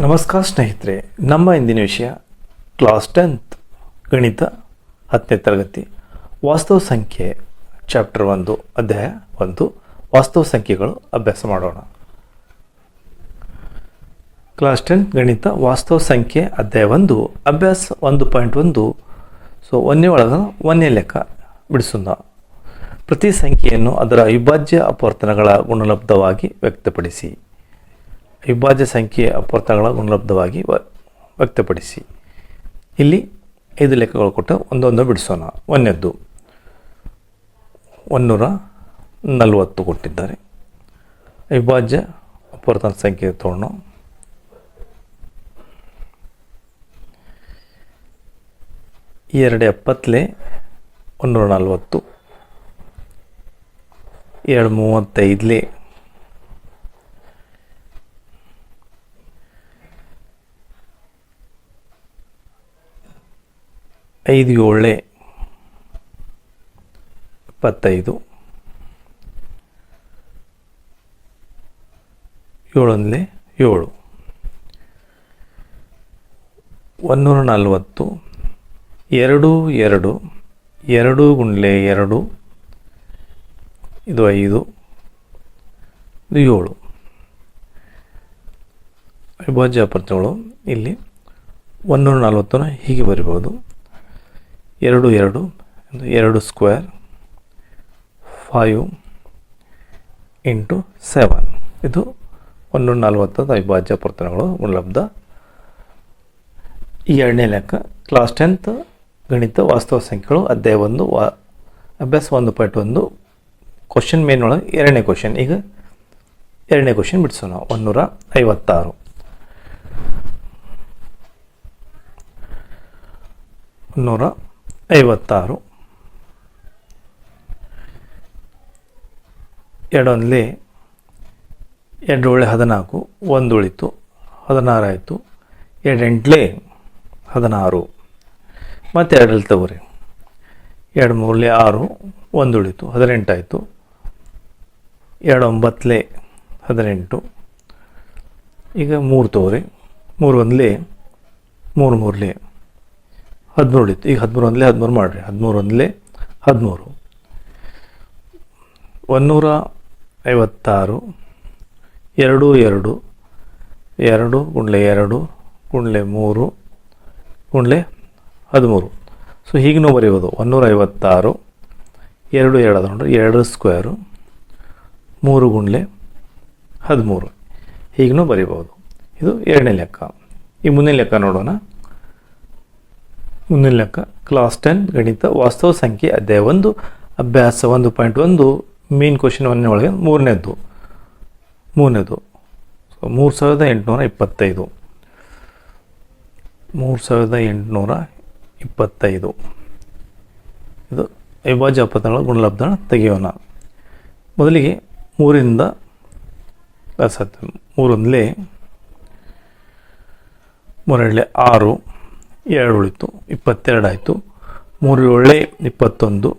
ನಮಸ್ಕಾರ ಸ್ನೇಹಿತರೆ, ನಮ್ಮ ಇಂದಿನ ವಿಷಯ ಕ್ಲಾಸ್ ಟೆಂತ್ ಗಣಿತ ಹತ್ತನೇ ತರಗತಿ, ವಾಸ್ತವ ಸಂಖ್ಯೆ ಚಾಪ್ಟರ್ ಒಂದು, ಅಧ್ಯಾಯ ಒಂದು, ವಾಸ್ತವ ಸಂಖ್ಯೆಗಳು ಅಭ್ಯಾಸ ಮಾಡೋಣ. ಕ್ಲಾಸ್ ಟೆಂತ್ ಗಣಿತ, ವಾಸ್ತವ ಸಂಖ್ಯೆ, ಅಧ್ಯಾಯ ಒಂದು, ಅಭ್ಯಾಸ ಒಂದು ಪಾಯಿಂಟ್ ಒಂದು ಸೊ ಒಂದನೇ ಒಳಗೆ ಒಂದನೇ ಲೆಕ್ಕ ಬಿಡಿಸೋಣ. ಪ್ರತಿ ಸಂಖ್ಯೆಯನ್ನು ಅದರ ಅವಿಭಾಜ್ಯ ಅಪವರ್ತನಗಳ ಗುಣಲಬ್ಧವಾಗಿ ವ್ಯಕ್ತಪಡಿಸಿ. ಅವಿಭಾಜ್ಯ ಸಂಖ್ಯೆಯ ಅಪವರ್ತನಗಳ ಗುಣಲಬ್ಧವಾಗಿ ವ್ಯಕ್ತಪಡಿಸಿ. ಇಲ್ಲಿ ಐದು ಲೆಕ್ಕಗಳು ಕೊಟ್ಟು ಒಂದೊಂದು ಬಿಡಿಸೋಣ. ಒಂದನೇದ್ದು ಒನ್ನೂರ ನಲವತ್ತು ಕೊಟ್ಟಿದ್ದಾರೆ. ಅವಿಭಾಜ್ಯ ಅಪವರ್ತನ ಸಂಖ್ಯೆ ತೊಗೊಂಡು ಎರಡು ಎಪ್ಪತ್ತಲೇ ಒನ್ನೂರ ನಲವತ್ತು. ಎರಡು ಮೂವತ್ತೈದಲೆ ಐದು ಏಳೆ ಇಪ್ಪತ್ತೈದು ಏಳೊಂದಲೇ ಏಳು. ಒಂನ್ನೂರ ನಲವತ್ತು, ಎರಡು ಎರಡು ಎರಡು ಗುಂಡ್ಲೆ ಎರಡು, ಇದು ಐದು, ಇದು ಏಳು. ಅವಿಭಾಜ್ಯ ಪತ್ರಗಳು ಇಲ್ಲಿ ಒಂದೂರ ನಲವತ್ತನ್ನು ಹೀಗೆ ಬರಿಬೋದು ಎರಡು ಎರಡು ಎರಡು ಸ್ಕ್ವೇರ್ ಫೈವ್ ಇಂಟು ಸೆವೆನ್ ಇದು ಒಂದು ನಲವತ್ತದ ಅವಿಭಾಜ್ಯ ಪ್ರತನಗಳು ಉಪಲಬ್ಧ. ಈ ಎರಡನೇ ಲೆಕ್ಕ ಕ್ಲಾಸ್ ಟೆಂತ್ ಗಣಿತ ವಾಸ್ತವ ಸಂಖ್ಯೆಗಳು, ಅಧ್ಯಾಯ ಒಂದು, ವಾ, ಅಭ್ಯಾಸ ಒಂದು ಪಾಯಿಂಟ್ ಒಂದು ಕ್ವಶನ್ ಮೇನ್ ಒಳಗೆ ಎರಡನೇ ಕ್ವಶನ್ ಈಗ ಎರಡನೇ ಕ್ವಶನ್ ಬಿಡಿಸೋಣ. ಒಂದೂರ ಐವತ್ತಾರು. ನೂರ ಐವತ್ತಾರು. ಎರಡೊಂದಲಿ ಎರಡು ಒಳ್ಳೆ ಹದಿನಾಲ್ಕು ಒಂದು ಉಳಿತು ಹದಿನಾರಾಯಿತು ಆಯಿತು ಎರಡು ಎಂಟ್ಲೇ ಹದಿನಾರು. ಮತ್ತು ಎರಡಲ್ಲಿ ತಗೋರಿ. ಎರಡು ಮೂರಲೇ ಆರು ಒಂದು ಉಳಿತು ಹದಿನೆಂಟಾಯಿತು ಎರಡು ಒಂಬತ್ತಲೇ ಹದಿನೆಂಟು. ಈಗ ಮೂರು ತಗೋರಿ. ಮೂರು ಒಂದಲೇ ಮೂರು ಮೂರಲೇ ಹದಿಮೂರು ಉಳಿತು ಈಗ ಹದಿಮೂರು ಒಂದಲೇ ಹದಿಮೂರು ಮಾಡಿರಿ. ಹದಿಮೂರು ಒಂದಲೇ ಹದಿಮೂರು. ಒನ್ನೂರ ಐವತ್ತಾರು. ಎರಡು ಎರಡು. ಎರಡು ಗುಂಡ್ಲೆ ಎರಡು ಗುಂಡ್ಲೆ ಮೂರು ಗುಂಡ್ಲೆ ಹದಿಮೂರು. ಸೊ ಹೀಗೂ ಬರೆಯೋದು ಒನ್ನೂರ ಐವತ್ತಾರು, ಎರಡು ಎರಡು ಅದ ಎರಡು ಸ್ಕ್ವೇರು ಮೂರು ಗುಂಡ್ಲೆ ಹದಿಮೂರು. ಹೀಗೂ ಬರಿಬೋದು. ಇದು ಎರಡನೇ ಲೆಕ್ಕ. ಈ ಮುಂದಿನ ಲೆಕ್ಕ ನೋಡೋಣ. ಮುಂದಿನ ಲೆಕ್ಕ. ಕ್ಲಾಸ್ ಟೆನ್ ಗಣಿತ, ವಾಸ್ತವ ಸಂಖ್ಯೆ, ಅಧ್ಯಾಯ ಒಂದು, ಅಭ್ಯಾಸ ಒಂದು ಪಾಯಿಂಟ್ ಒಂದು ಮೇನ್ ಕ್ವಶನ್ ಒಂದನೇ ಒಳಗೆ ಮೂರನೇದ್ದು. ಮೂರನೇದು ಸೊ ಮೂರು ಸಾವಿರದ ಎಂಟುನೂರ ಇಪ್ಪತ್ತೈದು. ಮೂರು ಸಾವಿರದ ಎಂಟುನೂರ ಇಪ್ಪತ್ತೈದು. ಇದು ಅವಿಭಾಜ್ಯ ಅಪತನಗಳ ಗುಣಲಬ್ಧ ತೆಗೆಯೋಣ. ಮೊದಲಿಗೆ ಮೂರಿಂದ ಮೂರೊಂದಲೇ ಆರು. ಎರಡು ಉಳಿತು ಇಪ್ಪತ್ತೆರಡು ಆಯಿತು, ಮೂರು ಏಳೆ, ಇಪ್ಪತ್ತೊಂದು,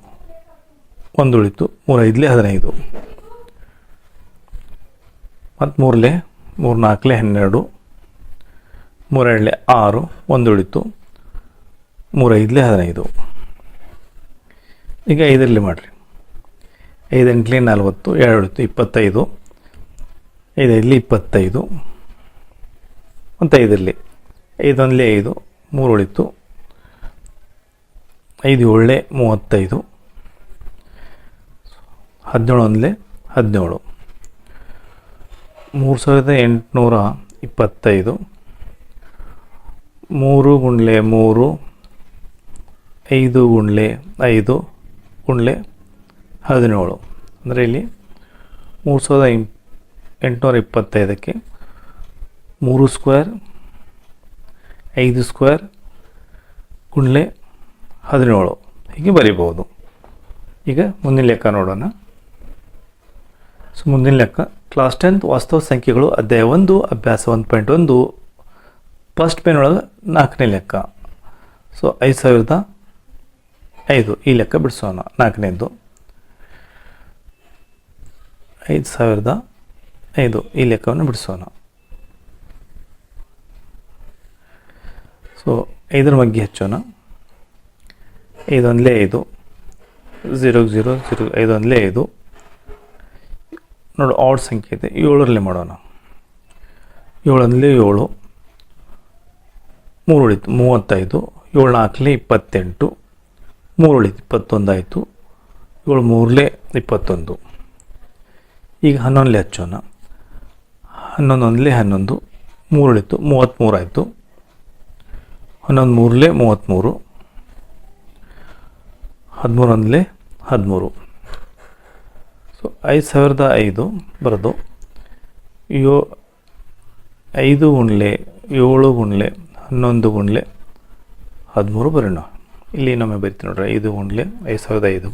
ಒಂದು ಉಳಿತು, ಮೂರು ಐದಲೇ ಹದಿನೈದು. ಮತ್ತು ಮೂರಲೆ, ಮೂರು ನಾಲ್ಕಲೆ ಹನ್ನೆರಡು ಮೂರೆರಡಲೆ ಆರು, ಒಂದು ಉಳಿತು, ಮೂರು ಐದಲೇ ಹದಿನೈದು. ಈಗ ಐದರಲ್ಲಿ ಮಾಡಿರಿ. ಐದು ನಲವತ್ತು ಎರಡು ಉಳಿತು ಇಪ್ಪತ್ತೈದು, ಐದೈದಲಿ ಇಪ್ಪತ್ತೈದು, ಮತ್ತು ಐದರಲ್ಲಿ, ಐದೊಂದಲೇ ಐದು ಮೂರು ಉಳಿತು ಐದು ಏಳೆ ಮೂವತ್ತೈದು. ಹದಿನೇಳು ಒಂದಲೇ ಹದಿನೇಳು. ಮೂರು ಸಾವಿರದ ಎಂಟುನೂರ ಇಪ್ಪತ್ತೈದು. ಮೂರು ಗುಂಡ್ಲೆ ಮೂರು, ಐದು ಗುಂಡ್ಲೆ ಐದು ಗುಂಡ್ಲೆ ಹದಿನೇಳು. ಅಂದರೆ ಇಲ್ಲಿ ಮೂರು ಸಾವಿರದ ಎಂಟುನೂರ ಇಪ್ಪತ್ತೈದಕ್ಕೆ ಮೂರು ಸ್ಕ್ವೇರ್ ಐದು ಸ್ಕ್ವೇರ್ ಕುಂಡ್ಲೆ ಹದಿನೇಳು. ಹೀಗೆ ಬರೀಬಹುದು. ಈಗ ಮುಂದಿನ ಲೆಕ್ಕ ನೋಡೋಣ. ಸೊ, ಮುಂದಿನ ಲೆಕ್ಕ. ಕ್ಲಾಸ್ ಟೆಂತ್ ವಾಸ್ತವ ಸಂಖ್ಯೆಗಳು ಅಧ್ಯಾಯ ಒಂದು, ಅಭ್ಯಾಸ ಒಂದು ಪಾಯಿಂಟ್ ಒಂದು ಫಸ್ಟ್ ಪೇನ್ ಒಳಗೆ ನಾಲ್ಕನೇ ಲೆಕ್ಕ. ಸೊ ಐದು ಸಾವಿರದ ಐದು. ಈ ಲೆಕ್ಕ ಬಿಡಿಸೋಣ. ನಾಲ್ಕನೇದು. ಐದು ಸಾವಿರದ ಐದು. ಈ ಲೆಕ್ಕವನ್ನು ಬಿಡಿಸೋಣ. ಸೊ ಇದ್ರ ಬಗ್ಗೆ ಹಚ್ಚೋಣ. ಐದೊಂದಲೇ ಐದು. ಝೀರೋ ಝೀರೋ ಝೀರೋ ಐದೊಂದಲೇ ಇದು ನೋಡು ಆಡ್ ಸಂಖ್ಯೆ ಇದೆ. ಏಳರಲ್ಲಿ ಮಾಡೋಣ. ಏಳಂದಲೇ ಏಳು. ಮೂರು ಉಳಿತು ಮೂವತ್ತೈದು. ಏಳು ನಾಲ್ಕಲೇ ಇಪ್ಪತ್ತೆಂಟು. ಮೂರು ಉಳಿತು ಇಪ್ಪತ್ತೊಂದು ಆಯಿತು ಏಳು ಮೂರಲೇ ಇಪ್ಪತ್ತೊಂದು. ಈಗ ಹನ್ನೊಂದಲೇ ಹಚ್ಚೋಣ. ಹನ್ನೊಂದೊಂದಲೇ ಹನ್ನೊಂದು. ಮೂರು ಉಳಿತು ಮೂವತ್ತ್ಮೂರು ಆಯಿತು ಹನ್ನೊಂದು ಮೂರಲೇ ಮೂವತ್ತ್ಮೂರು, ಹದಿಮೂರು ಒಂದಲೇ ಹದಿಮೂರು. ಸೊ ಐದು ಸಾವಿರದ ಐದು ಬರೋದು. ಯೋ, ಐದು ಗುಂಡ್ಲೆ ಏಳು ಗುಂಡ್ಲೆ ಹನ್ನೊಂದು ಗುಂಡ್ಲೆ ಹದಿಮೂರು ಬರೋಣ. ಇಲ್ಲಿ ನಮಗೆ ಬರಿತೀನಿ ನೋಡ್ರಿ, ಐದು ಗುಂಡ್ಲೆ ಐದು ಸಾವಿರದ ಐದು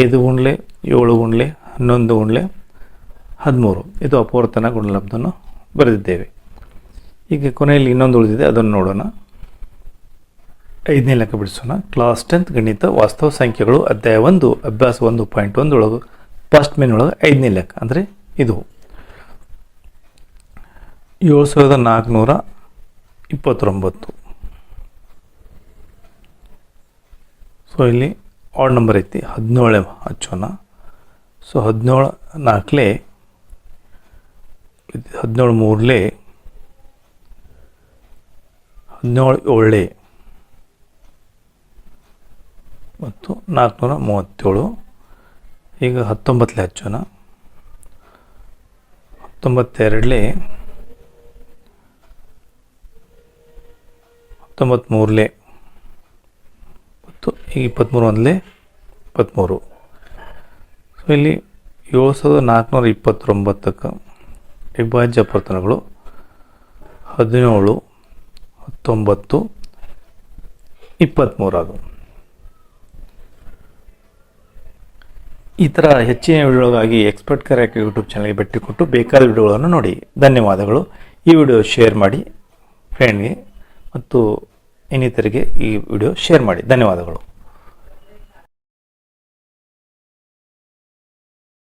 ಐದು ಗುಂಡ್ಲೆ ಏಳು ಗುಂಡ್ಲೆ ಹನ್ನೊಂದು ಗುಂಡ್ಲೆ ಹದಿಮೂರು. ಇದು ಅಪೂರ್ತನ ಗುಣಲಬ್ಧವನ್ನು ಬರೆದಿದ್ದೇವೆ. ಈಗ ಕೊನೆಯಲ್ಲಿ ಇನ್ನೊಂದು ಉಳಿದಿದೆ, ಅದನ್ನು ನೋಡೋಣ. ಐದನೇ ಲೆಕ್ಕ ಬಿಡಿಸೋಣ. ಕ್ಲಾಸ್ ಟೆಂತ್ ಗಣಿತ ವಾಸ್ತವ ಸಂಖ್ಯೆಗಳು ಅಧ್ಯಾಯ ಒಂದು, ಅಭ್ಯಾಸ ಒಂದು ಪಾಯಿಂಟ್ ಒಂದು ಒಳಗೆ ಫಸ್ಟ್ ಮೇನ್ ಒಳಗೆ ಐದನೇ ಲೆಕ್ಕ. ಅಂದರೆ ಇದು. ಏಳು ಸಾವಿರದ ನಾಲ್ಕುನೂರ ಇಪ್ಪತ್ತೊಂಬತ್ತು. ಸೊ ಇಲ್ಲಿ ಆಡ್ ನಂಬರ್ ಐತಿ. ಹದಿನೇಳೆ ಹಚ್ಚೋಣ. ಸೊ ಹದಿನೇಳು ನಾಲ್ಕಲೇ ಹದಿನೇಳು ಮೂರಲೇ ಹದಿನೇಳು ಏಳೇ ಮತ್ತು ನಾಲ್ಕುನೂರ ಮೂವತ್ತೇಳು ಈಗ ಹತ್ತೊಂಬತ್ತಲೇ ಹಚ್ಚೋಣ ಹತ್ತೊಂಬತ್ತೆರಡಲಿ ಹತ್ತೊಂಬತ್ತ್ಮೂರಲೆ ಮತ್ತು ಈಗ ಇಪ್ಪತ್ತ್ಮೂರು ಒಂದಲೇ ಇಪ್ಪತ್ತ್ಮೂರು ಸೊ ಇಲ್ಲಿ ಏಳು ಸಾವಿರದ ನಾಲ್ಕುನೂರ ಇಪ್ಪತ್ತೊಂಬತ್ತಕ್ಕೆ ಅವಿಭಾಜ್ಯ ಪ್ರತನಗಳು ಹದಿನೇಳು, ಹತ್ತೊಂಬತ್ತು ಇಪ್ಪತ್ತ್ಮೂರು ಅದು ಈ ಥರ ಹೆಚ್ಚಿನ ವಿಡಿಯೋಗಾಗಿ ಎಕ್ಸ್ಪರ್ಟ್ ಕರೆಕ್ಟ್ ಯೂಟ್ಯೂಬ್ ಚಾನಲ್ಗೆ ಭೇಟಿ ಕೊಟ್ಟು ಬೇಕಾದ ವಿಡಿಯೋಗಳನ್ನು ನೋಡಿ. ಧನ್ಯವಾದಗಳು. ಈ ವಿಡಿಯೋ ಶೇರ್ ಮಾಡಿ ಫ್ರೆಂಡ್ಗೆ ಮತ್ತು ಇನ್ನಿತರಿಗೆ ಈ ವಿಡಿಯೋ ಶೇರ್ ಮಾಡಿ. ಧನ್ಯವಾದಗಳು.